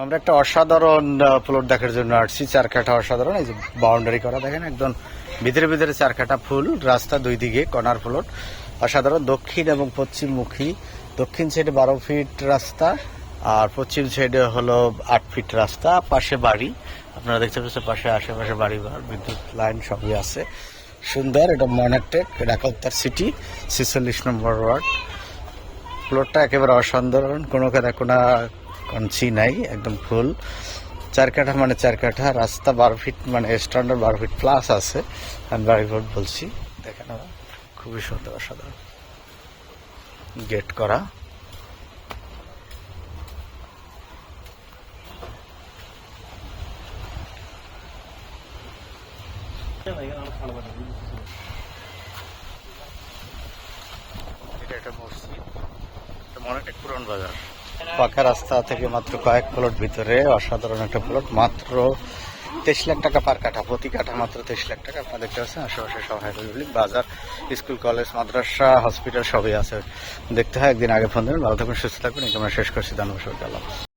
আমরা একটা অসাধারণ প্লট দেখার জন্য আসছি। চার কাঠা অসাধারণ, এই যে বাউন্ডারি করা, দেখেন একদম ভিতরে ভিতরে চার কাঠা ফুল, রাস্তা দুই দিকে কর্নার প্লট অসাধারণ, দক্ষিণ এবং পশ্চিমমুখী। দক্ষিণ সাইডে বারো ফিট রাস্তা, আর পশ্চিম সাইডে হলো আট ফিট রাস্তা, পাশে বাড়ি। আপনারা দেখতে পাচ্ছেন পাশে আশেপাশে বাড়ি ঘর বিদ্যুৎ লাইন সবই আছে। সুন্দর, এটা ময়নাটেক ঢাকা উত্তর সিটি ছেচল্লিশ নম্বর ওয়ার্ড প্লটটা একেবারে অসাধারণ। কোনো কাদা কোনো কঞ্চি নাই, একদম ফুল। চার কাঠা মানে চার কাঠা, রাস্তা বারো ফিট মানে স্ট্যান্ডার্ড বারো ফিট প্লাস আছে। আমি বাড়ি ঘর বলছি, দেখেন খুবই সুন্দর, অসাধারণ। গেট করা। এটা একটা মসজিদ। বাজার। পাকা রাস্তা থেকে মাত্র কয়েক প্লট ভিতরে, অসাধারণ একটা প্লট, মাত্র তেইশ লাখ টাকা পার কাঠা, প্রতি কাঠা মাত্র তেইশ লাখ টাকা। আপনারা দেখতে পাচ্ছেন, আশেপাশে সব হাইড্রোলিক বাজার, স্কুল, কলেজ, মাদ্রাসা হসপিটাল সবই আছে। দেখতে হয়, একদিন আগে ফোন দেবেন। ভালো থাকবেন সুস্থ থাকবেন এই শেষ করছি। আল্লাহ হাফেজ।